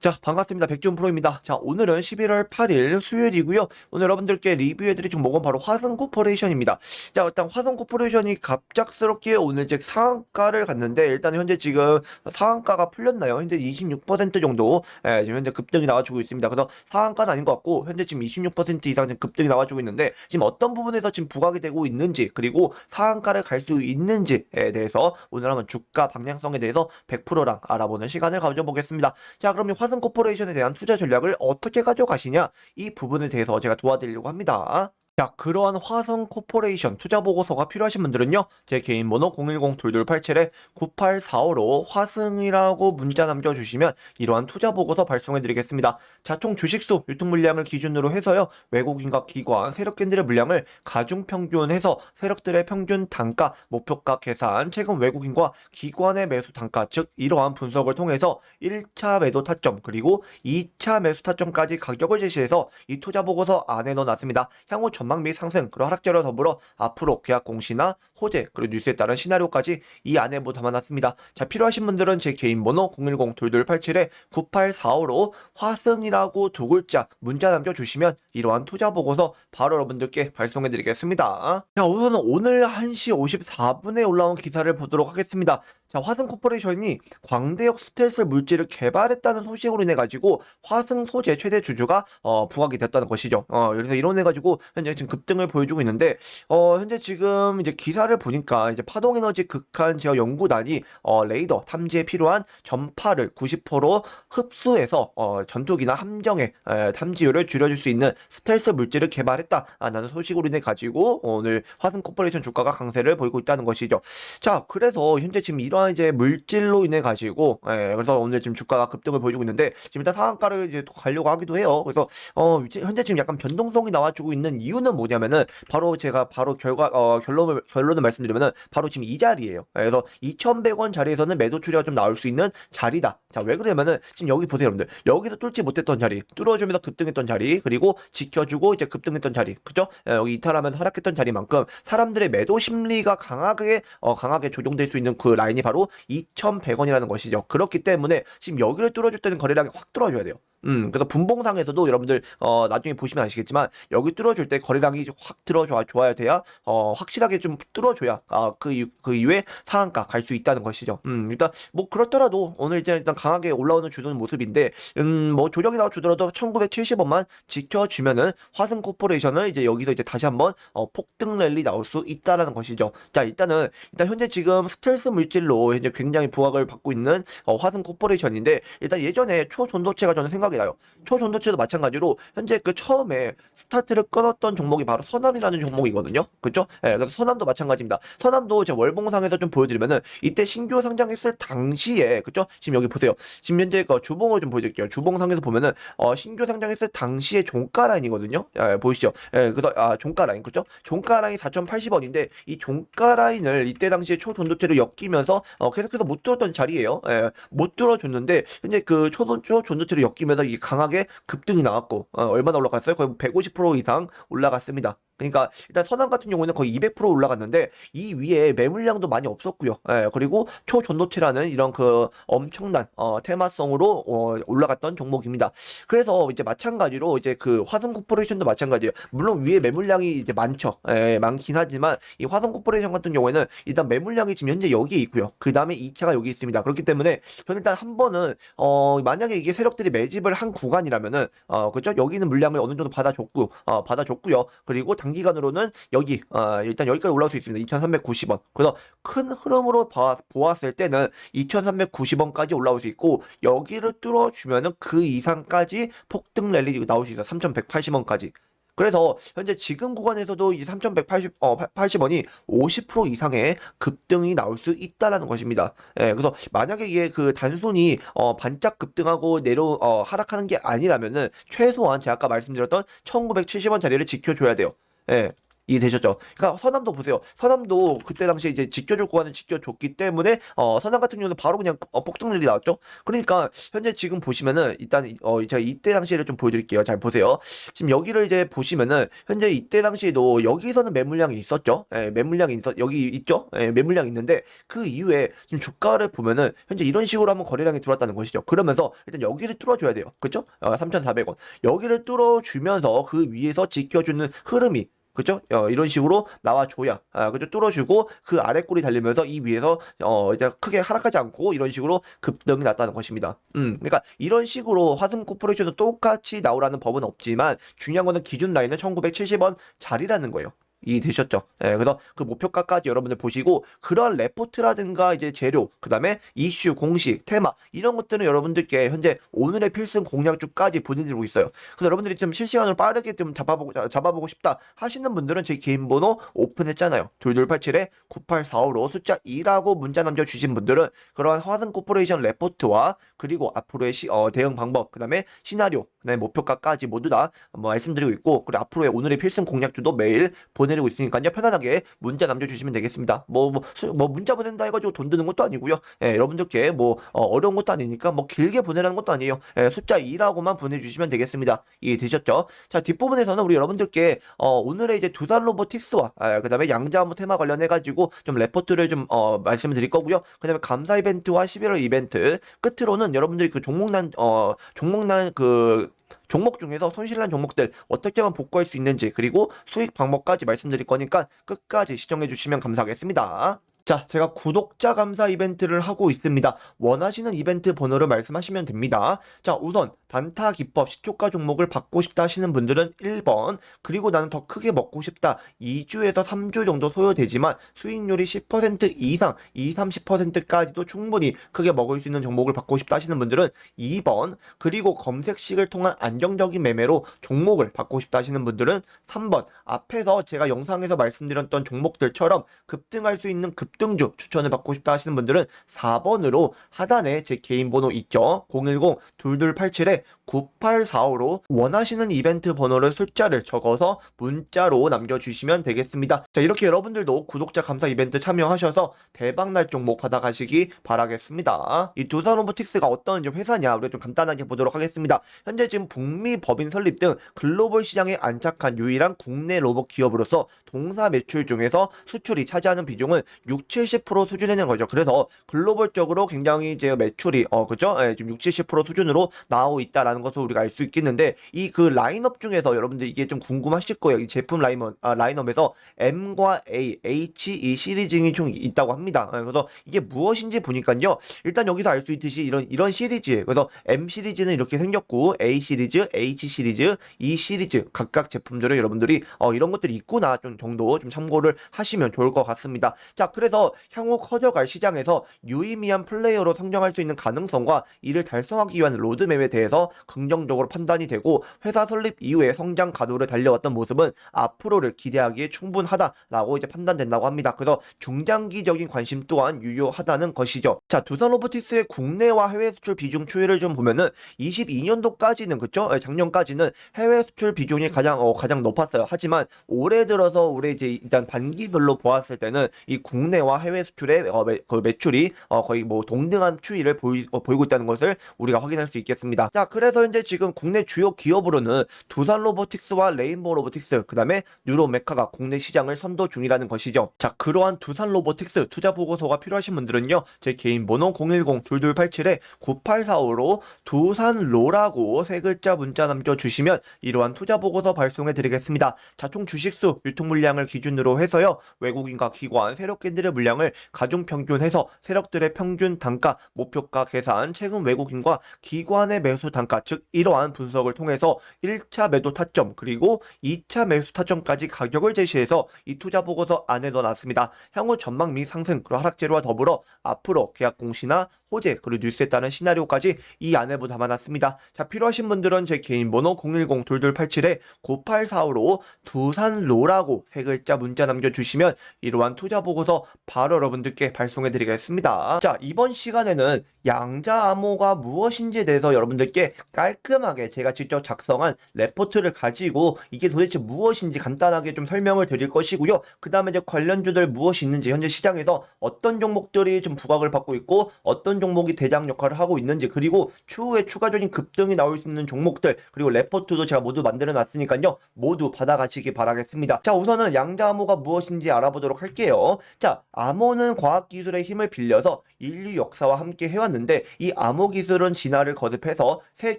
자, 반갑습니다. 백준 프로입니다. 자, 오늘은 11월 8일 수요일이고요. 오늘 여러분들께 리뷰해드릴 종목은 바로 화성코퍼레이션입니다. 자, 일단 화성코퍼레이션이 갑작스럽게 오늘 즉 상한가를 갔는데 일단 현재 지금 상한가가 풀렸나요? 현재 26% 정도 예, 지금 현재 급등이 나와주고 있습니다. 그래서 상한가는 아닌 것 같고 현재 지금 26% 이상 급등이 나와주고 있는데 지금 어떤 부분에서 지금 부각이 되고 있는지 그리고 상한가를 갈 수 있는지에 대해서 오늘 한번 주가 방향성에 대해서 100%랑 알아보는 시간을 가져보겠습니다. 자, 이화 성 코퍼레이션에 대한 투자 전략을 어떻게 가져가시냐? 이 부분에 대해서 제가 도와드리려고 합니다. 자, 그러한 화성 코퍼레이션 투자 보고서가 필요하신 분들은요, 제 개인 번호 010-2287-9845로 화승이라고 문자 남겨 주시면 이러한 투자 보고서 발송해 드리겠습니다. 자, 총 주식수, 유통 물량을 기준으로 해서요, 외국인과 기관, 세력견들의 물량을 가중 평균해서 세력들의 평균 단가, 목표가 계산, 최근 외국인과 기관의 매수 단가, 즉 이러한 분석을 통해서 1차 매도 타점 그리고 2차 매수 타점까지 가격을 제시해서 이 투자 보고서 안에 넣어 놨습니다. 향후 전망 및 상승 그리고 하락재와 더불어 앞으로 계약 공시나 호재 그리고 뉴스에 따른 시나리오까지 이 안에 뭐 담아놨습니다. 자 필요하신 분들은 제 개인 번호 010-2287-9845로 화승이라고 두 글자 문자 남겨주시면 이러한 투자 보고서 바로 여러분들께 발송해드리겠습니다. 자 우선은 오늘 1시 54분에 올라온 기사를 보도록 하겠습니다. 자, 화승 코퍼레이션이 광대역 스텔스 물질을 개발했다는 소식으로 인해 가지고 화승 소재 최대 주주가 어, 부각이 됐다는 것이죠. 어, 그래서 이론해 가지고 현재 지금 급등을 보여주고 있는데 어, 현재 지금 이제 기사를 보니까 이제 파동 에너지 극한 제어 연구단이 어, 레이더 탐지에 필요한 전파를 90% 흡수해서 어, 전투기나 함정의 에, 탐지율을 줄여줄 수 있는 스텔스 물질을 개발했다라는 소식으로 인해 가지고 오늘 화승 코퍼레이션 주가가 강세를 보이고 있다는 것이죠. 자, 그래서 현재 지금 이 러한 이제 물질로 인해 가지고, 예, 그래서 오늘 지금 주가가 급등을 보여주고 있는데, 지금 일단 상한가를 이제 또 가려고 하기도 해요. 그래서, 어, 지- 현재 지금 약간 변동성이 나와주고 있는 이유는 뭐냐면은, 바로 제가 바로 결과, 어, 결론을, 결론을 말씀드리면은, 바로 지금 이 자리예요. 예, 그래서 2,100원 자리에서는 매도 추리가 좀 나올 수 있는 자리다. 자, 왜 그러냐면은, 지금 여기 보세요, 여러분들. 여기서 뚫지 못했던 자리, 뚫어주면서 급등했던 자리, 그리고 지켜주고 이제 급등했던 자리, 그죠? 예, 여기 이탈하면서 하락했던 자리만큼 사람들의 매도 심리가 강하게, 어, 강하게 조종될 수 있는 그 라인이 바로 2,100원이라는 것이죠. 그렇기 때문에 지금 여기를 뚫어줄 때는 거래량이 확 뚫어줘야 돼요. 음, 그래서 분봉상에서도 여러분들 어 나중에 보시면 아시겠지만 여기 뚫어줄 때 거래량이 확 들어줘야 좋아야 돼야 어 확실하게 좀 뚫어줘야 아그 이후, 그 이후에 상한가 갈 수 있다는 것이죠. 음, 일단 뭐 그렇더라도 오늘 이제 일단 강하게 올라오는 주는 모습인데 음 뭐 조정이 나와 주더라도 1970원만 지켜주면은 화승 코퍼레이션을 이제 여기서 이제 다시 한번 어 폭등 랠리 나올 수 있다라는 것이죠. 자 일단은 일단 현재 지금 스텔스 물질로 현재 굉장히 부각을 받고 있는 어, 화승 코퍼레이션인데 일단 예전에 초전도체가 저는 생각 이 나요. 초전도체도 마찬가지로 현재 그 처음에 스타트를 끊었던 종목이 바로 서남이라는 종목이거든요. 그죠? 예, 그래서 서남도 마찬가지입니다. 서남도 제 월봉상에서 좀 보여드리면은 이때 신규 상장했을 당시에 그죠? 지금 여기 보세요. 지금 현재 그 주봉을 좀 보여드릴게요. 주봉상에서 보면은 어, 신규 상장했을 당시의 종가 라인이거든요. 예, 보이시죠? 예, 그래서 아 종가 라인 그죠? 종가 라인 4,080원인데 이 종가 라인을 이때 당시에 초전도체를 엮이면서 어, 계속해서 못 뚫었던 자리예요. 예, 못 뚫어줬는데 현재 그 초, 초전도체를 엮이면서 이게 강하게 급등이 나왔고 어, 얼마나 올라갔어요? 거의 150% 이상 올라갔습니다. 그러니까 일단 선암 같은 경우에는 거의 200% 올라갔는데 이 위에 매물량도 많이 없었고요. 예, 그리고 초전도체라는 이런 그 엄청난 어, 테마성으로 어, 올라갔던 종목입니다. 그래서 이제 마찬가지로 이제 그 화성 코퍼레이션도 마찬가지예요. 물론 위에 매물량이 이제 많죠. 예, 많긴 하지만 이 화성 코퍼레이션 같은 경우에는 일단 매물량이 지금 현재 여기에 있고요. 그 다음에 2차가 여기 있습니다. 그렇기 때문에 저는 일단 한 번은 어 만약에 이게 세력들이 매집을 한 구간이라면은 어 그죠? 여기 있는 물량을 어느 정도 받아줬고 어 받아줬고요. 그리고 단기간으로는 여기 어 일단 여기까지 올라올 수 있습니다. 2,390원. 그래서 큰 흐름으로 봐, 보았을 때는 2,390원까지 올라올 수 있고 여기를 뚫어주면은 그 이상까지 폭등 랠리 나올 수 있어요. 3,180원까지. 그래서 현재 지금 구간에서도 이 3,180, 어, 80원이 50% 이상의 급등이 나올 수 있다라는 것입니다. 예, 그래서 만약에 이게 그 단순히 어, 반짝 급등하고 내려 어, 하락하는 게 아니라면은 최소한 제가 아까 말씀드렸던 1,970원 자리를 지켜줘야 돼요. 예. 이해되셨죠? 그러니까 서남도 보세요. 서남도 그때 당시에 이제 지켜줄 구간을 지켜줬기 때문에 어, 서남 같은 경우는 바로 그냥 어, 폭등률이 나왔죠. 그러니까 현재 지금 보시면은 일단 어, 제가 이때 당시를 좀 보여드릴게요. 잘 보세요. 지금 여기를 이제 보시면은 현재 이때 당시에도 여기서는 매물량이 있었죠. 예, 매물량이 있었 여기 있죠. 예, 매물량이 있는데 그 이후에 지금 주가를 보면은 현재 이런 식으로 한번 거래량이 들어왔다는 것이죠. 그러면서 일단 여기를 뚫어줘야 돼요. 그렇죠? 어, 3,400원. 여기를 뚫어주면서 그 위에서 지켜주는 흐름이 그죠? 어, 이런 식으로 나와줘야, 아, 그죠? 뚫어주고 그 아래 꼴이 달리면서 이 위에서 어, 이제 크게 하락하지 않고 이런 식으로 급등이 났다는 것입니다. 음, 그러니까 이런 식으로 화승 코퍼레이션도 똑같이 나오라는 법은 없지만 중요한 거는 기준 라인은 1970원 자리라는 거예요. 이해되셨죠? 예, 그래서 그 목표가까지 여러분들 보시고 그런 레포트라든가 이제 재료, 그 다음에 이슈, 공식, 테마 이런 것들은 여러분들께 현재 오늘의 필승 공략주까지 보내드리고 있어요. 그래서 여러분들이 좀 실시간으로 빠르게 좀 잡아보고 자- 잡아보고 싶다 하시는 분들은 제 개인 번호 오픈했잖아요. 2287에 9845로 숫자 2라고 문자 남겨주신 분들은 그러한 화승 코퍼레이션 레포트와 그리고 앞으로의 시, 어, 대응 방법, 그 다음에 시나리오, 그 다음에 목표가까지 모두 다뭐 말씀드리고 있고 그리고 앞으로의 오늘의 필승 공략주도 매일 보내 드리고 있으니까요. 편안하게 문자 남겨주시면 되겠습니다. 뭐, 뭐, 수- 뭐 문자 보낸다 해가지고 돈 드는 것도 아니고요. 예, 여러분들께 뭐 어, 려운 것도 아니니까 뭐 길게 보내라는 것도 아니에요. 예, 숫자 2라고만 보내주시면 되겠습니다. 이해되셨죠? 자, 뒷부분에서는 우리 여러분들께 어, 오늘의 이제 두달 로보틱스와 아, 그 다음에 양자암호 테마 관련해가지고 좀 레포트를 좀 어, 말씀을 드릴 거고요. 그 다음에 감사 이벤트와 11월 이벤트 끝으로는 여러분들이 그 종목난 어, 종목난 그 종목 중에서 손실난 종목들 어떻게 하면 복구할 수 있는지 그리고 수익 방법까지 말씀드릴 거니까 끝까지 시청해 주시면 감사하겠습니다. 자, 제가 구독자 감사 이벤트를 하고 있습니다. 원하시는 이벤트 번호를 말씀하시면 됩니다. 자, 우선 단타 기법 시초가 종목을 받고 싶다 하시는 분들은 1번, 그리고 나는 더 크게 먹고 싶다. 2주에서 3주 정도 소요되지만 수익률이 10% 이상, 20, 30%까지도 충분히 크게 먹을 수 있는 종목을 받고 싶다 하시는 분들은 2번, 그리고 검색식을 통한 안정적인 매매로 종목을 받고 싶다 하시는 분들은 3번. 앞에서 제가 영상에서 말씀드렸던 종목들처럼 급등할 수 있는 급 등주 추천을 받고 싶다 하시는 분들은 4번으로 하단에 제 개인 번호 있죠. 010-2287에 9845로 원하시는 이벤트 번호를 숫자를 적어서 문자로 남겨주시면 되겠습니다. 자, 이렇게 여러분들도 구독자 감사 이벤트 참여하셔서 대박날 종목 받아가시기 바라겠습니다. 이 두산 로보틱스가 어떤 좀 회사냐, 우리가 좀 간단하게 보도록 하겠습니다. 현재 지금 북미 법인 설립 등 글로벌 시장에 안착한 유일한 국내 로봇 기업으로서 동사 매출 중에서 수출이 차지하는 비중은 6, 70% 수준이는 거죠. 그래서 글로벌적으로 굉장히 이제 매출이 어 그죠? 예, 지금 6, 70% 수준으로 나오고 있다라는 것을 우리가 알 수 있겠는데 이 그 라인업 중에서 여러분들 이게 좀 궁금하실 거예요. 이 제품 라인업 아, 라인업에서 M과 A, H, E 시리즈가 좀 있다고 합니다. 예, 그래서 이게 무엇인지 보니까요. 일단 여기서 알 수 있듯이 이런 이런 시리즈예요. 그래서 M 시리즈는 이렇게 생겼고 A 시리즈, H 시리즈, E 시리즈 각각 제품들을 여러분들이 어 이런 것들이 있구나 좀 정도 좀 참고를 하시면 좋을 것 같습니다. 자, 그래 서 향후 커져갈 시장에서 유의미한 플레이어로 성장할 수 있는 가능성과 이를 달성하기 위한 로드맵에 대해서 긍정적으로 판단이 되고 회사 설립 이후에 성장 가도를 달려왔던 모습은 앞으로를 기대하기에 충분하다라고 이제 판단된다고 합니다. 그래서 중장기적인 관심 또한 유효하다는 것이죠. 자, 두산 로보틱스의 국내와 해외 수출 비중 추이를 좀 보면은 22년도까지는 그쵸? 예, 작년까지는 해외 수출 비중이 가장 어, 가장 높았어요. 하지만 올해 들어서 올해 이제 일단 반기별로 보았을 때는 이 국내 와 해외 수출의 어, 매, 그 매출이 어, 거의 뭐 동등한 추이를 보이, 어, 보이고 있다는 것을 우리가 확인할 수 있겠습니다. 자, 그래서 현재 지금 국내 주요 기업으로는 두산 로보틱스와 레인보우 로보틱스, 그 다음에 뉴로메카가 국내 시장을 선도 중이라는 것이죠. 자, 그러한 두산 로보틱스 투자 보고서가 필요하신 분들은요, 제 개인 번호 010-2287에 9845로 두산로라고 세 글자 문자 남겨주시면 이러한 투자 보고서 발송해 드리겠습니다. 자총 주식수 유통 물량을 기준으로 해서요, 외국인과 기관, 세력인들 의 물량을 가중 평균해서 세력들의 평균 단가, 목표가 계산, 최근 외국인과 기관의 매수 단가, 즉 이러한 분석을 통해서 1차 매도 타점 그리고 2차 매수 타점까지 가격을 제시해서 이 투자 보고서 안에 넣어놨습니다. 향후 전망 및 상승 그리고 하락재료와 더불어 앞으로 계약 공시나 호재 그리고 뉴스에 따른 시나리오까지 이 안에부 담아놨습니다. 자 필요하신 분들은 제 개인 번호 010-2287에 9845로 두산로라고 세 글자 문자 남겨주시면 이러한 투자 보고서 바로 여러분들께 발송해 드리겠습니다. 자, 이번 시간에는 양자 암호가 무엇인지에 대해서 여러분들께 깔끔하게 제가 직접 작성한 레포트를 가지고 이게 도대체 무엇인지 간단하게 좀 설명을 드릴 것이고요. 그 다음에 이제 관련주들 무엇이 있는지 현재 시장에서 어떤 종목들이 좀 부각을 받고 있고 어떤 종목이 대장 역할을 하고 있는지 그리고 추후에 추가적인 급등이 나올 수 있는 종목들 그리고 레포트도 제가 모두 만들어 놨으니까요. 모두 받아가시기 바라겠습니다. 자, 우선은 양자 암호가 무엇인지 알아보도록 할게요. 자, 암호는 과학기술의 힘을 빌려서 인류 역사와 함께 해왔는데 이 암호 기술은 진화를 거듭해서 새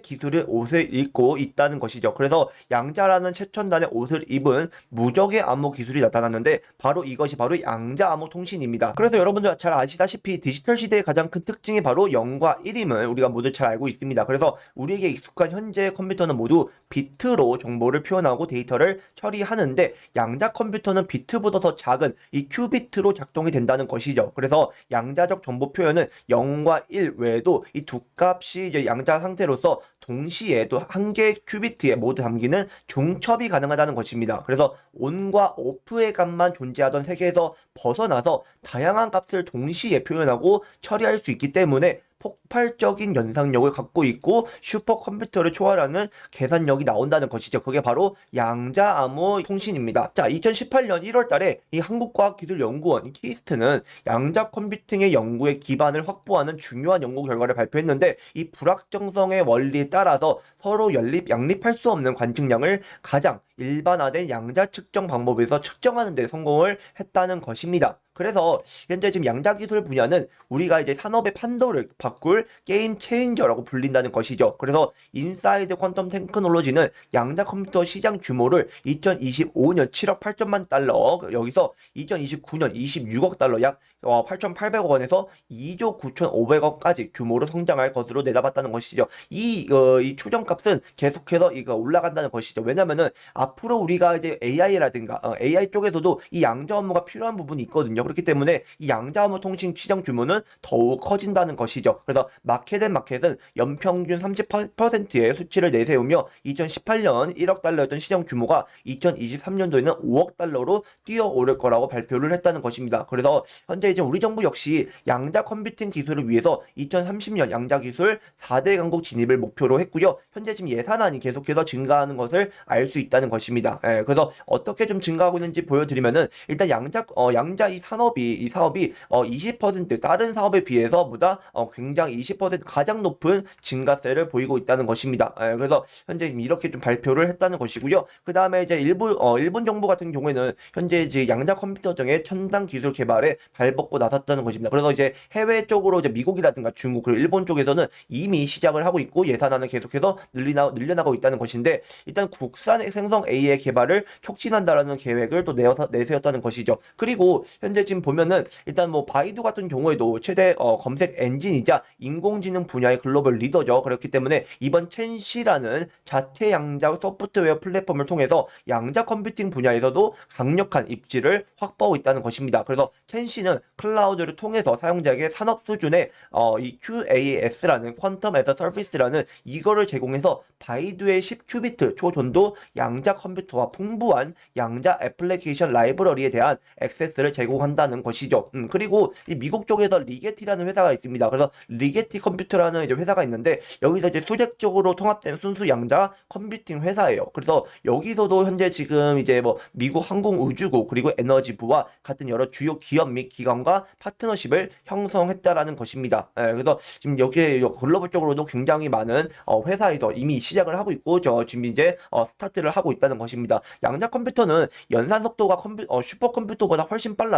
기술의 옷을 입고 있다는 것이죠. 그래서 양자라는 최첨단의 옷을 입은 무적의 암호 기술이 나타났는데 바로 이것이 바로 양자 암호 통신입니다. 그래서 여러분들 잘 아시다시피 디지털 시대의 가장 큰 특징이 바로 0과 1임을 우리가 모두 잘 알고 있습니다. 그래서 우리에게 익숙한 현재 컴퓨터는 모두 비트로 정보를 표현하고 데이터를 처리하는데 양자 컴퓨터는 비트보다 더 작은 이 큐비트로 작동 이 된다는 것이죠. 그래서 양자적 정보 표현은 0과 1 외에도 이 두 값이 이제 양자 상태로서 동시에 또 한 개의 큐비트에 모두 담기는 중첩이 가능하다는 것입니다. 그래서 온과 오프의 값만 존재하던 세계에서 벗어나서 다양한 값을 동시에 표현하고 처리할 수 있기 때문에 폭발적인 연상력을 갖고 있고 슈퍼컴퓨터를 초월하는 계산력이 나온다는 것이죠. 그게 바로 양자 암호 통신입니다. 자, 2018년 1월 달에 이 한국과학기술연구원 키스트는 양자 컴퓨팅의 연구의 기반을 확보하는 중요한 연구 결과를 발표했는데 이 불확정성의 원리에 따라서 서로 연립, 양립할 수 없는 관측량을 가장 일반화된 양자 측정 방법에서 측정하는 데 성공을 했다는 것입니다. 그래서 현재 지금 양자 기술 분야는 우리가 이제 산업의 판도를 바꿀 게임 체인저라고 불린다는 것이죠. 그래서 인사이드 퀀텀 테크놀로지는 양자 컴퓨터 시장 규모를 2025년 7억 8천만 달러, 여기서 2029년 26억 달러 약 8,800억 원에서 2조 9,500억까지 규모로 성장할 것으로 내다봤다는 것이죠. 이, 어, 이 추정값은 계속해서 이거 올라간다는 것이죠. 왜냐면은 앞으로 우리가 이제 AI라든가 어, AI 쪽에서도 이 양자 업무가 필요한 부분이 있거든요. 그렇기 때문에 이 양자 업무 통신 시장 규모는 더욱 커진다는 것이죠. 그래서 마켓 앤 마켓은 연평균 30%의 수치를 내세우며 2018년 1억 달러였던 시장 규모가 2023년도에는 5억 달러로 뛰어오를 거라고 발표를 했다는 것입니다. 그래서 현재 이제 우리 정부 역시 양자 컴퓨팅 기술을 위해서 2030년 양자 기술 4대 강국 진입을 목표로 했고요. 현재 지금 예산안이 계속해서 증가하는 것을 알 수 있다는 것입니다. 예, 그래서 어떻게 좀 증가하고 있는지 보여드리면은 일단 양자 어, 양자 이 산업 이 이 사업이 어, 20% 다른 사업에 비해서 보다 어, 굉장히 20% 가장 높은 증가세를 보이고 있다는 것입니다. 예, 그래서 현재 이렇게 좀 발표를 했다는 것이고요. 그 다음에 이제 일부 어, 일본 정부 같은 경우에는 현재 이제 양자 컴퓨터 등의 첨단 기술 개발에 발벗고 나섰다는 것입니다. 그래서 이제 해외 쪽으로 이제 미국이라든가 중국 그리고 일본 쪽에서는 이미 시작을 하고 있고 예산안을 계속해서 늘리나, 늘려나가고 있다는 것인데 일단 국산 생성 AI 개발을 촉진한다라는 계획을 또 내어서, 내세웠다는 것이죠. 그리고 현재 지금 보면은 일단 뭐 바이두 같은 경우에도 최대 어, 검색 엔진이자 인공지능 분야의 글로벌 리더죠. 그렇기 때문에 이번 첸시라는 자체 양자 소프트웨어 플랫폼을 통해서 양자 컴퓨팅 분야에서도 강력한 입지를 확보하고 있다는 것입니다. 그래서 첸시는 클라우드를 통해서 사용자에게 산업 수준의 어, 이 QAS라는 퀀텀 에서 서비스라는 이거를 제공해서 바이두의 10큐비트 초전도 양자 컴퓨터와 풍부한 양자 애플리케이션 라이브러리에 대한 액세스를 제공한다 는 것이죠. 음, 그리고 이 미국 쪽에서 리게티라는 회사가 있습니다. 그래서 리게티 컴퓨터라는 이제 회사가 있는데 여기서 이제 수직적으로 통합된 순수 양자 컴퓨팅 회사예요. 그래서 여기서도 현재 지금 이제 뭐 미국 항공 우주국 그리고 에너지부와 같은 여러 주요 기업 및 기관과 파트너십을 형성했다라는 것입니다. 예, 그래서 지금 여기에 글로벌적으로도 굉장히 많은 어, 회사에서 이미 시작을 하고 있고 저 지금 이제 어, 스타트를 하고 있다는 것입니다. 양자 컴퓨터는 연산 속도가 컴퓨, 어, 슈퍼컴퓨터보다 훨씬 빨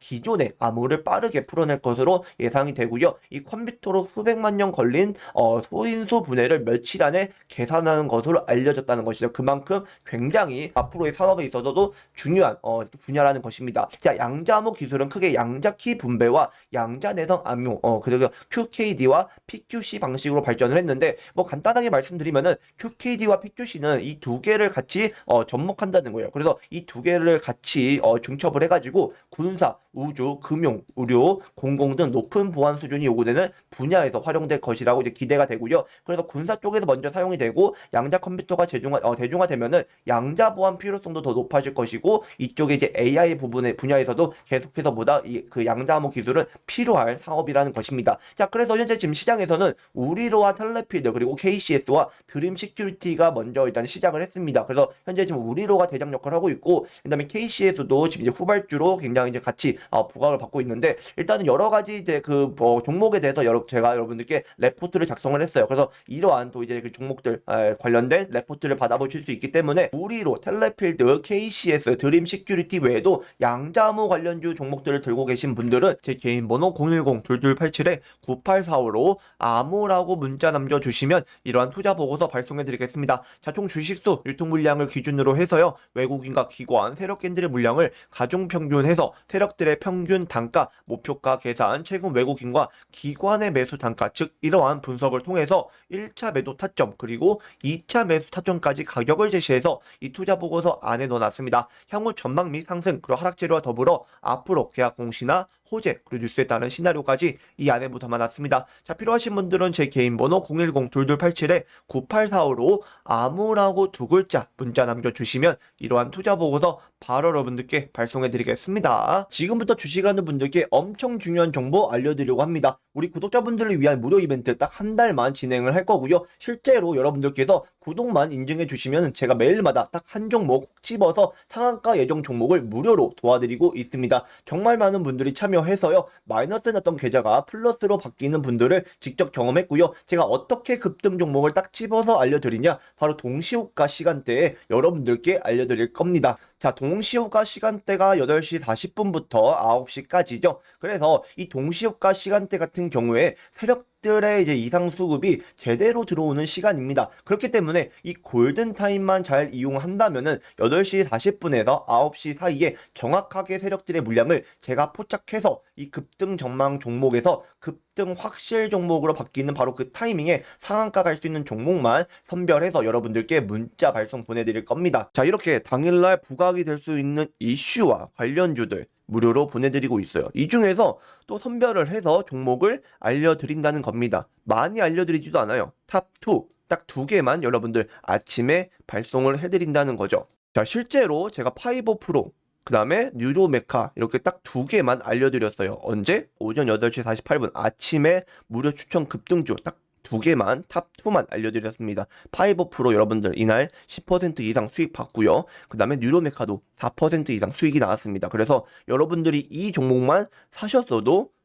기존의 암호를 빠르게 풀어낼 것으로 예상이 되고요. 이 컴퓨터로 수백만 년 걸린 어, 소인수 분해를 며칠 안에 계산하는 것으로 알려졌다는 것이죠. 그만큼 굉장히 앞으로의 산업에 있어서도 중요한 어, 분야라는 것입니다. 자, 양자암호 기술은 크게 양자키 분배와 양자 내성 암호, 어, 그리고 QKD와 PQC 방식으로 발전을 했는데 뭐 간단하게 말씀드리면은 QKD와 PQC는 이 두 개를 같이 어, 접목한다는 거예요. 그래서 이 두 개를 같이 어, 중첩을 해가지고 탐사, 우주, 금융, 의료, 공공 등 높은 보안 수준이 요구되는 분야에서 활용될 것이라고 이제 기대가 되고요. 그래서 군사 쪽에서 먼저 사용이 되고 양자 컴퓨터가 대중화, 어, 대중화되면은 양자 보안 필요성도 더 높아질 것이고 이쪽에 이제 AI 부분의 분야에서도 계속해서 보다 이 그 양자 암호 기술은 필요할 사업이라는 것입니다. 자, 그래서 현재 지금 시장에서는 우리로와 텔레필드 그리고 KCS와 드림 시큐리티가 먼저 일단 시작을 했습니다. 그래서 현재 지금 우리로가 대장 역할을 하고 있고 그다음에 KCS도 지금 이제 후발주로 굉장히 이제 같이 어, 부각을 받고 있는데 일단은 여러 가지 이제 그 어, 종목에 대해서 여러 제가 여러분들께 레포트를 작성을 했어요. 그래서 이러한 또 이제 그 종목들 에, 관련된 레포트를 받아보실 수 있기 때문에 우리로 텔레필드, KCS, 드림 시큐리티 외에도 양자모 관련주 종목들을 들고 계신 분들은 제 개인 번호 010-2287-9845로 암호라고 문자 남겨주시면 이러한 투자 보고서 발송해 드리겠습니다. 자, 총 주식수 유통 물량을 기준으로 해서요. 외국인과 기관, 세력견들의 물량을 가중 평균해서 세력 들의 평균 단가, 목표가 계산, 최근 외국인과 기관의 매수 단가, 즉 이러한 분석을 통해서 1차 매도 타점 그리고 2차 매수 타점까지 가격을 제시해서 이 투자 보고서 안에 넣어놨습니다. 향후 전망 및 상승 그리고 하락 재료와 더불어 앞으로 계약 공시나 호재 그리고 뉴스에 따른 시나리오까지 이 안에 담아놨습니다. 자 필요하신 분들은 제 개인 번호 010-2287-9845로 아무라고 두 글자 문자 남겨주시면 이러한 투자 보고서 바로 여러분들께 발송해 드리겠습니다. 지금부터 주식하는 분들께 엄청 중요한 정보 알려드리려고 합니다. 우리 구독자분들을 위한 무료 이벤트 딱 한 달만 진행을 할 거고요. 실제로 여러분들께서 구독만 인증해 주시면 제가 매일마다 딱 한 종목 콕 집어서 상한가 예정 종목을 무료로 도와드리고 있습니다. 정말 많은 분들이 참여해서요. 마이너스 났던 계좌가 플러스로 바뀌는 분들을 직접 경험했고요. 제가 어떻게 급등 종목을 딱 집어서 알려드리냐? 바로 동시호가 시간대에 여러분들께 알려드릴 겁니다. 자, 동시호가 시간대가 8시 40분부터 9시까지죠. 그래서 이 동시호가 시간대 같은 경우에 세력 들의 이제 이상 수급이 제대로 들어오는 시간입니다. 그렇기 때문에 이 골든 타임만 잘 이용한다면은 8시 40분에서 9시 사이에 정확하게 세력들의 물량을 제가 포착해서 이 급등 전망 종목에서 급등 확실 종목으로 바뀌는 바로 그 타이밍에 상한가 갈 수 있는 종목만 선별해서 여러분들께 문자 발송 보내드릴 겁니다. 자, 이렇게 당일날 부각이 될 수 있는 이슈와 관련주들 무료로 보내드리고 있어요. 이 중에서 또 선별을 해서 종목을 알려드린다는 겁니다. 많이 알려드리지도 않아요. 탑2, 딱 두 개만 여러분들 아침에 발송을 해드린다는 거죠. 자, 실제로 제가 파이버 프로, 그 다음에 뉴로 메카 이렇게 딱 두 개만 알려드렸어요. 언제? 오전 8시 48분 아침에 무료 추천 급등주 딱 두 개만 탑2만 알려드렸습니다. 파이버 프로 여러분들 이날 10% 이상 수익 받고요. 그 다음에 뉴로메카도 4% 이상 수익이 나왔습니다. 그래서 여러분들이 이 종목만 사셨어도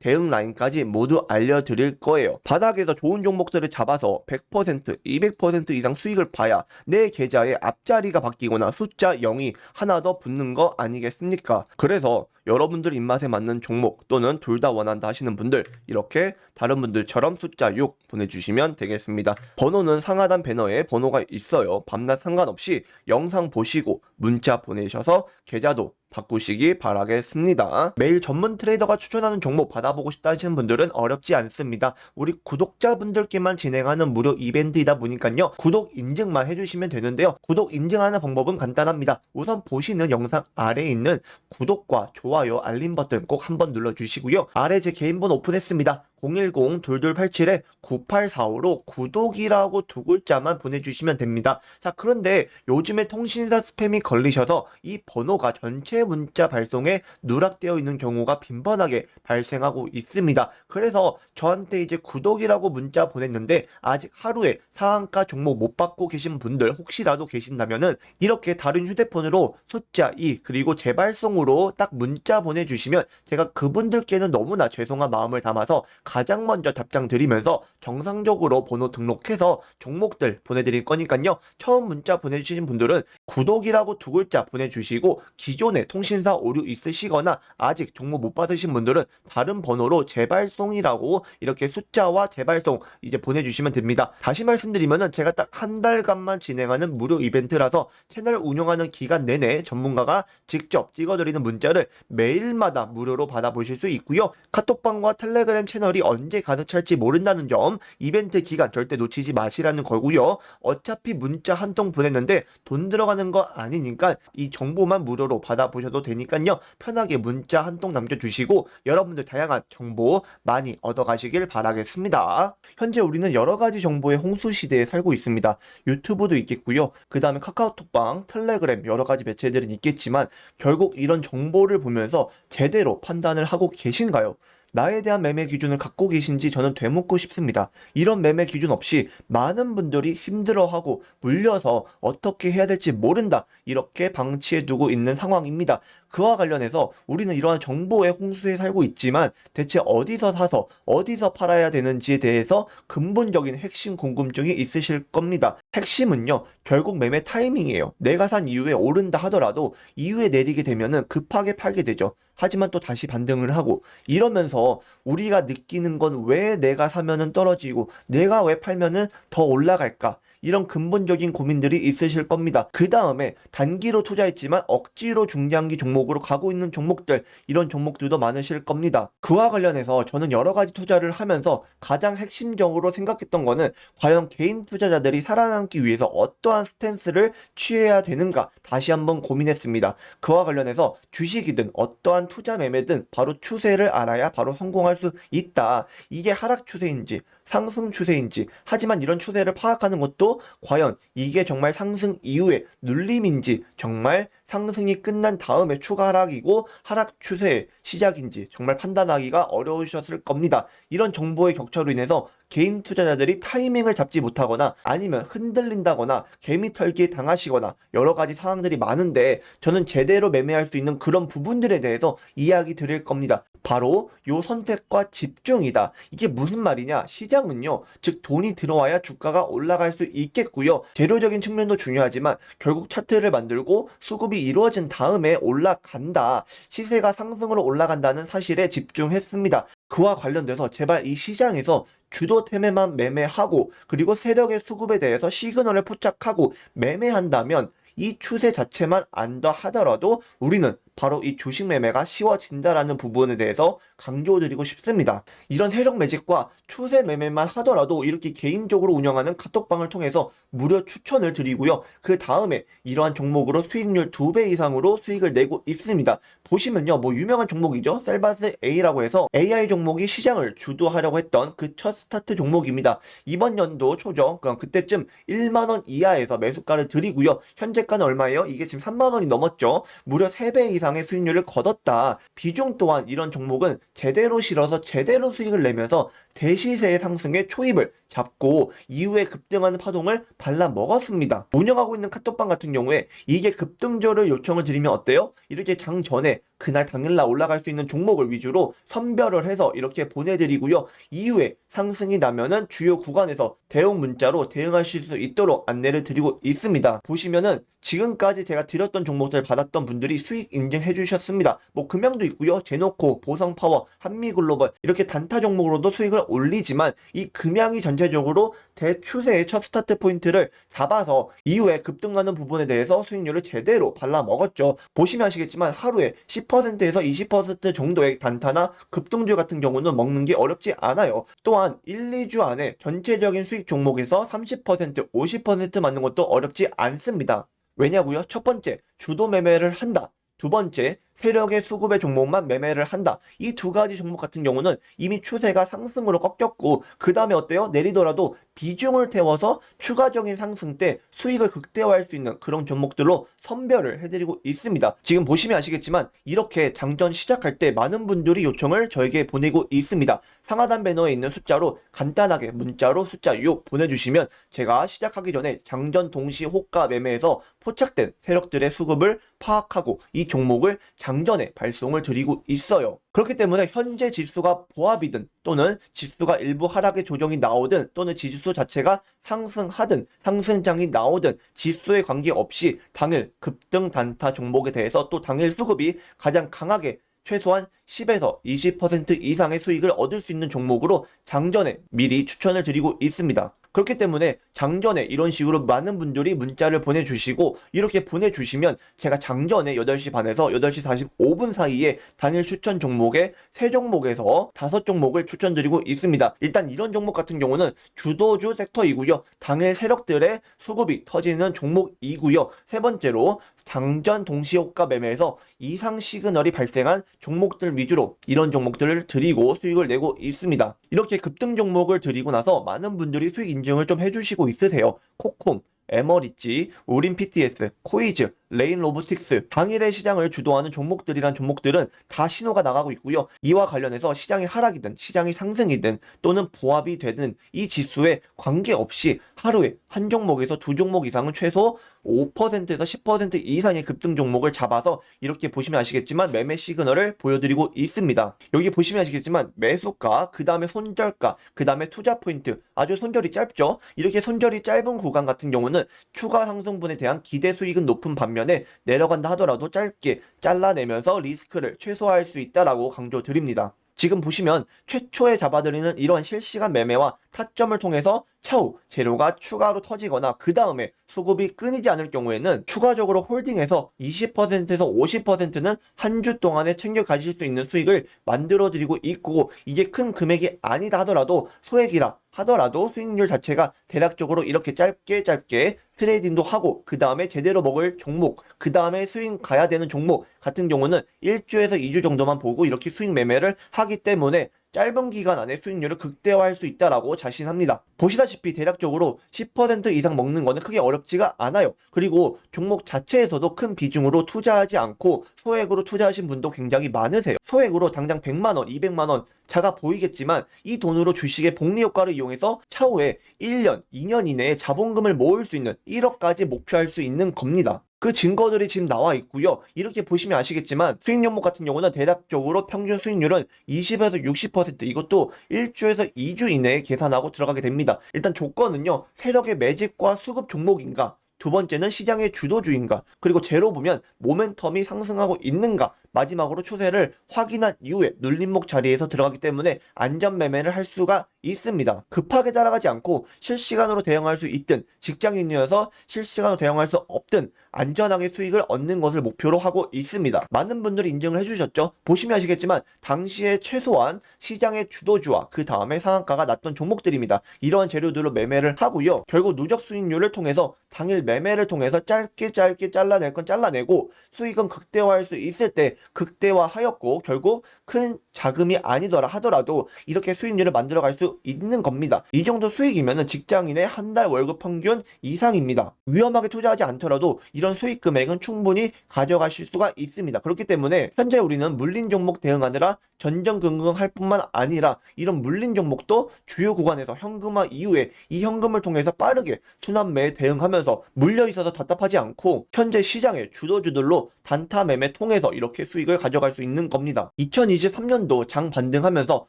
대응 라인까지 모두 알려드릴 거예요. 바닥에서 좋은 종목들을 잡아서 100%, 200% 이상 수익을 봐야 내 계좌의 앞자리가 바뀌거나 숫자 0이 하나 더 붙는 거 아니겠습니까? 그래서 여러분들 입맛에 맞는 종목 또는 둘 다 원한다 하시는 분들 이렇게 다른 분들처럼 숫자 6 보내주시면 되겠습니다. 번호는 상하단 배너에 번호가 있어요. 밤낮 상관없이 영상 보시고 문자 보내셔서 계좌도 바꾸시기 바라겠습니다. 매일 전문 트레이더가 추천하는 종목 받아보고 싶다 하시는 분들은 어렵지 않습니다. 우리 구독자분들께만 진행하는 무료 이벤트이다 보니까요. 구독 인증만 해주시면 되는데요. 구독 인증하는 방법은 간단합니다. 우선 보시는 영상 아래에 있는 구독과 좋아요, 알림 버튼 꼭 한번 눌러주시고요. 아래 제 개인 번호 오픈했습니다. 010-2287-9845로 구독이라고 두 글자만 보내주시면 됩니다. 자, 그런데 요즘에 통신사 스팸이 걸리셔서 이 번호가 전체 문자 발송에 누락되어 있는 경우가 빈번하게 발생하고 있습니다. 그래서 저한테 이제 구독이라고 문자 보냈는데 아직 하루에 상한가 종목 못 받고 계신 분들 혹시라도 계신다면은 이렇게 다른 휴대폰으로 숫자 2 그리고 재발송으로 딱 문자 보내주시면 제가 그분들께는 너무나 죄송한 마음을 담아서 가장 먼저 답장 드리면서 정상적으로 번호 등록해서 종목들 보내드릴 거니까요. 처음 문자 보내주신 분들은 구독이라고 두 글자 보내주시고 기존에 통신사 오류 있으시거나 아직 종목 못 받으신 분들은 다른 번호로 재발송이라고 이렇게 숫자와 재발송 이제 보내주시면 됩니다. 다시 말씀드리면은 제가 딱 한 달간만 진행하는 무료 이벤트라서 채널 운영하는 기간 내내 전문가가 직접 찍어드리는 문자를 매일마다 무료로 받아보실 수 있고요. 카톡방과 텔레그램 채널이 언제 가득 찰지 모른다는 점 이벤트 기간 절대 놓치지 마시라는 거고요. 어차피 문자 한 통 보냈는데 돈 들어가는 거 아니니까 이 정보만 무료로 받아보셔도 되니까요. 편하게 문자 한 통 남겨주시고 여러분들 다양한 정보 많이 얻어가시길 바라겠습니다. 현재 우리는 여러 가지 정보의 홍수 시대에 살고 있습니다. 유튜브도 있겠고요. 그 다음에 카카오톡방, 텔레그램 여러 가지 매체들은 있겠지만 결국 이런 정보를 보면서 제대로 판단을 하고 계신가요? 나에 대한 매매 기준을 갖고 계신지 저는 되묻고 싶습니다. 이런 매매 기준 없이 많은 분들이 힘들어하고 물려서 어떻게 해야 될지 모른다. 이렇게 방치해 두고 있는 상황입니다. 그와 관련해서 우리는 이러한 정보의 홍수에 살고 있지만 대체 어디서 사서 어디서 팔아야 되는지에 대해서 근본적인 핵심 궁금증이 있으실 겁니다. 핵심은요, 결국 매매 타이밍이에요. 내가 산 이후에 오른다 하더라도 이후에 내리게 되면은 급하게 팔게 되죠. 하지만 또 다시 반등을 하고 이러면서 우리가 느끼는 건 왜 내가 사면은 떨어지고 내가 왜 팔면은 더 올라갈까? 이런 근본적인 고민들이 있으실 겁니다. 그 다음에 단기로 투자했지만 억지로 중장기 종목으로 가고 있는 종목들, 이런 종목들도 많으실 겁니다. 그와 관련해서 저는 여러 가지 투자를 하면서 가장 핵심적으로 생각했던 거는 과연 개인 투자자들이 살아남기 위해서 어떠한 스탠스를 취해야 되는가 다시 한번 고민했습니다. 그와 관련해서 주식이든 어떠한 투자 매매든 바로 추세를 알아야 바로 성공할 수 있다. 이게 하락 추세인지 상승 추세인지 하지만 이런 추세를 파악하는 것도 과연 이게 정말 상승 이후에 눌림인지 정말 상승이 끝난 다음에 추가 하락이고 하락 추세의 시작인지 정말 판단하기가 어려우셨을 겁니다. 이런 정보의 격차로 인해서 개인 투자자들이 타이밍을 잡지 못하거나 아니면 흔들린다거나 개미 털기에 당하시거나 여러 가지 상황들이 많은데 저는 제대로 매매할 수 있는 그런 부분들에 대해서 이야기 드릴 겁니다. 바로 요 선택과 집중이다. 이게 무슨 말이냐? 시장은요, 즉 돈이 들어와야 주가가 올라갈 수 있겠고요. 재료적인 측면도 중요하지만 결국 차트를 만들고 수급이 이루어진 다음에 올라간다. 시세가 상승으로 올라간다는 사실에 집중했습니다. 그와 관련돼서 제발 이 시장에서 주도템에만 매매하고 그리고 세력의 수급에 대해서 시그널을 포착하고 매매한다면 이 추세 자체만 안다 하더라도 우리는 바로 이 주식 매매가 쉬워진다라는 부분에 대해서 강조드리고 싶습니다. 이런 세력 매집과 추세 매매만 하더라도 이렇게 개인적으로 운영하는 카톡방을 통해서 무료 추천을 드리고요. 그 다음에 이러한 종목으로 수익률 2배 이상으로 수익을 내고 있습니다. 보시면요. 뭐 유명한 종목이죠. 셀바스 A라고 해서 AI 종목이 시장을 주도하려고 했던 그 첫 스타트 종목입니다. 이번 연도 초죠. 그럼 그때쯤 1만원 이하에서 매수가를 드리고요. 현재가는 얼마예요? 이게 지금 3만원이 넘었죠. 무려 3배 이상 이상의 수익률을 거뒀다. 비중 또한 이런 종목은 제대로 실어서 제대로 수익을 내면서 대시세의 상승에 초입을 잡고 이후에 급등하는 파동을 발라 먹었습니다. 운영하고 있는 카톡방 같은 경우에 이게 급등조를 요청을 드리면 어때요? 이렇게 장 전에 그날 당일날 올라갈 수 있는 종목을 위주로 선별을 해서 이렇게 보내드리고요. 이후에 상승이 나면은 주요 구간에서 대응 문자로 대응하실 수 있도록 안내를 드리고 있습니다. 보시면은 지금까지 제가 드렸던 종목들 받았던 분들이 수익 인증해 주셨습니다. 뭐 금양도 있고요. 제노코, 보성파워, 한미글로벌 이렇게 단타 종목으로도 수익을 올리지만 이 금양이 전체적으로 대추세의 첫 스타트 포인트를 잡아서 이후에 급등하는 부분에 대해서 수익률을 제대로 발라 먹었죠. 보시면 아시겠지만 하루에 10%에서 20% 정도의 단타나 급등주 같은 경우는 먹는 게 어렵지 않아요. 또한 1, 2주 안에 전체적인 수익 종목에서 30%, 50% 맞는 것도 어렵지 않습니다. 왜냐고요? 첫 번째, 주도 매매를 한다. 두 번째, 세력의 수급의 종목만 매매를 한다. 이 두 가지 종목 같은 경우는 이미 추세가 상승으로 꺾였고 그 다음에 어때요? 내리더라도 비중을 태워서 추가적인 상승 때 수익을 극대화할 수 있는 그런 종목들로 선별을 해드리고 있습니다. 지금 보시면 아시겠지만 이렇게 장전 시작할 때 많은 분들이 요청을 저에게 보내고 있습니다. 상하단 배너에 있는 숫자로 간단하게 문자로 숫자 6 보내주시면 제가 시작하기 전에 장전 동시 호가 매매에서 포착된 세력들의 수급을 파악하고 이 종목을 장 전에 발송을 드리고 있어요. 그렇기 때문에 현재 지수가 보합이든 또는 지수가 일부 하락의 조정이 나오든 또는 지수 자체가 상승하든 상승장이 나오든 지수에 관계없이 당일 급등 단타 종목에 대해서 또 당일 수급이 가장 강하게 최소한 10에서 20% 이상의 수익을 얻을 수 있는 종목으로 장전에 미리 추천을 드리고 있습니다. 그렇기 때문에 장전에 이런 식으로 많은 분들이 문자를 보내주시고 이렇게 보내주시면 제가 장전에 8시 반에서 8시 45분 사이에 당일 추천 종목에 세 종목에서 다섯 종목을 추천드리고 있습니다. 일단 이런 종목 같은 경우는 주도주 섹터이고요. 당일 세력들의 수급이 터지는 종목이고요. 세 번째로 장전 동시효과 매매에서 이상 시그널이 발생한 종목들 위주로 이런 종목들을 드리고 수익을 내고 있습니다. 이렇게 급등 종목을 드리고 나서 많은 분들이 수익 인증을 좀 해주시고 있으세요. 코콤, 에머리지, 우린 PTS, 코이즈, 레인 로보틱스, 당일의 시장을 주도하는 종목들이란 종목들은 다 신호가 나가고 있고요. 이와 관련해서 시장이 하락이든 시장이 상승이든 또는 보합이 되든 이 지수에 관계없이 하루에 한 종목에서 두 종목 이상은 최소 5%에서 10% 이상의 급등 종목을 잡아서 이렇게 보시면 아시겠지만 매매 시그널을 보여드리고 있습니다. 여기 보시면 아시겠지만 매수가, 그 다음에 손절가, 그 다음에 투자 포인트 아주 손절이 짧죠. 이렇게 손절이 짧은 구간 같은 경우는 추가 상승분에 대한 기대 수익은 높은 반면에 내려간다 하더라도 짧게 잘라내면서 리스크를 최소화할 수 있다라고 강조드립니다. 지금 보시면 최초에 잡아드리는 이러한 실시간 매매와 타점을 통해서 차후 재료가 추가로 터지거나 그 다음에 수급이 끊이지 않을 경우에는 추가적으로 홀딩해서 20%에서 50%는 한 주 동안에 챙겨 가실 수 있는 수익을 만들어 드리고 있고 이게 큰 금액이 아니다 하더라도 소액이라 하더라도 수익률 자체가 대략적으로 이렇게 짧게 짧게 트레이딩도 하고 그 다음에 제대로 먹을 종목 그 다음에 수익 가야 되는 종목 같은 경우는 1주에서 2주 정도만 보고 이렇게 수익 매매를 하기 때문에 짧은 기간 안에 수익률을 극대화할 수 있다라고 자신합니다. 보시다시피 대략적으로 10% 이상 먹는 거는 크게 어렵지가 않아요. 그리고 종목 자체에서도 큰 비중으로 투자하지 않고 소액으로 투자하신 분도 굉장히 많으세요. 소액으로 당장 100만 원, 200만원 차가 보이겠지만 이 돈으로 주식의 복리 효과를 이용해서 차후에 1년, 2년 이내에 자본금을 모을 수 있는 1억까지 목표할 수 있는 겁니다. 그 증거들이 지금 나와 있고요. 이렇게 보시면 아시겠지만 수익 종목 같은 경우는 대략적으로 평균 수익률은 20에서 60% 이것도 1주에서 2주 이내에 계산하고 들어가게 됩니다. 일단 조건은요. 세력의 매집과 수급 종목인가 두 번째는 시장의 주도주인가 그리고 제로 보면 모멘텀이 상승하고 있는가 마지막으로 추세를 확인한 이후에 눌림목 자리에서 들어가기 때문에 안전 매매를 할 수가 있습니다. 급하게 따라가지 않고 실시간으로 대응할 수 있든 직장인이어서 실시간으로 대응할 수 없든 안전하게 수익을 얻는 것을 목표로 하고 있습니다. 많은 분들이 인증을 해주셨죠. 보시면 아시겠지만 당시에 최소한 시장의 주도주와 그 다음에 상한가가 났던 종목들입니다. 이러한 재료들로 매매를 하고요. 결국 누적 수익률을 통해서 당일 매매를 통해서 짧게 짧게 잘라낼 건 잘라내고 수익은 극대화할 수 있을 때 극대화하였고 결국 큰 자금이 아니더라 하더라도 이렇게 수익률을 만들어 갈 수 있는 겁니다. 이 정도 수익이면 직장인의 한 달 월급 평균 이상입니다. 위험하게 투자하지 않더라도 이런 수익 금액은 충분히 가져가실 수가 있습니다. 그렇기 때문에 현재 우리는 물린 종목 대응하느라 전전긍긍할 뿐만 아니라 이런 물린 종목도 주요 구간에서 현금화 이후에 이 현금을 통해서 빠르게 순환매에 대응하면서 물려 있어서 답답하지 않고 현재 시장의 주도주들로 단타 매매 통해서 이렇게 수익을 가져갈 수 있는 겁니다. 2023년도 장 반등하면서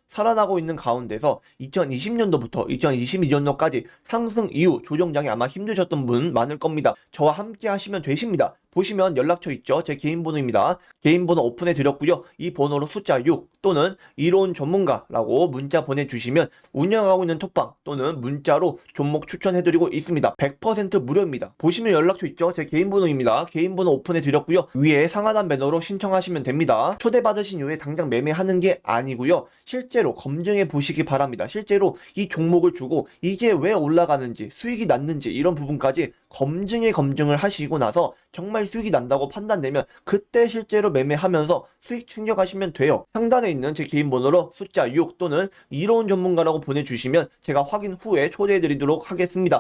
살아나고 있는 가운데서 2020년도부터 2022년도까지 상승 이후 조정장이 아마 힘드셨던 분 많을 겁니다. 저와 함께 하시면 되십니다. 보시면 연락처 있죠? 제 개인 번호입니다. 개인 번호 오픈해 드렸고요. 이 번호로 숫자 6 또는 이로운 전문가라고 문자 보내주시면 운영하고 있는 톡방 또는 문자로 종목 추천해 드리고 있습니다. 100% 무료입니다. 보시면 연락처 있죠? 제 개인 번호입니다. 개인 번호 오픈해 드렸고요. 위에 상하단 배너로 신청하시면 됩니다. 초대받으신 이후에 당장 매매하는 게 아니고요. 실제로 검증해 보시기 바랍니다. 실제로 이 종목을 주고 이게 왜 올라가는지 수익이 났는지 이런 부분까지 검증에 검증을 하시고 나서 정말 수익이 난다고 판단되면 그때 실제로 매매하면서 수익 챙겨가시면 돼요. 상단에 있는 제 개인 번호로 숫자 6 또는 이로운 전문가라고 보내주시면 제가 확인 후에 초대해 드리도록 하겠습니다.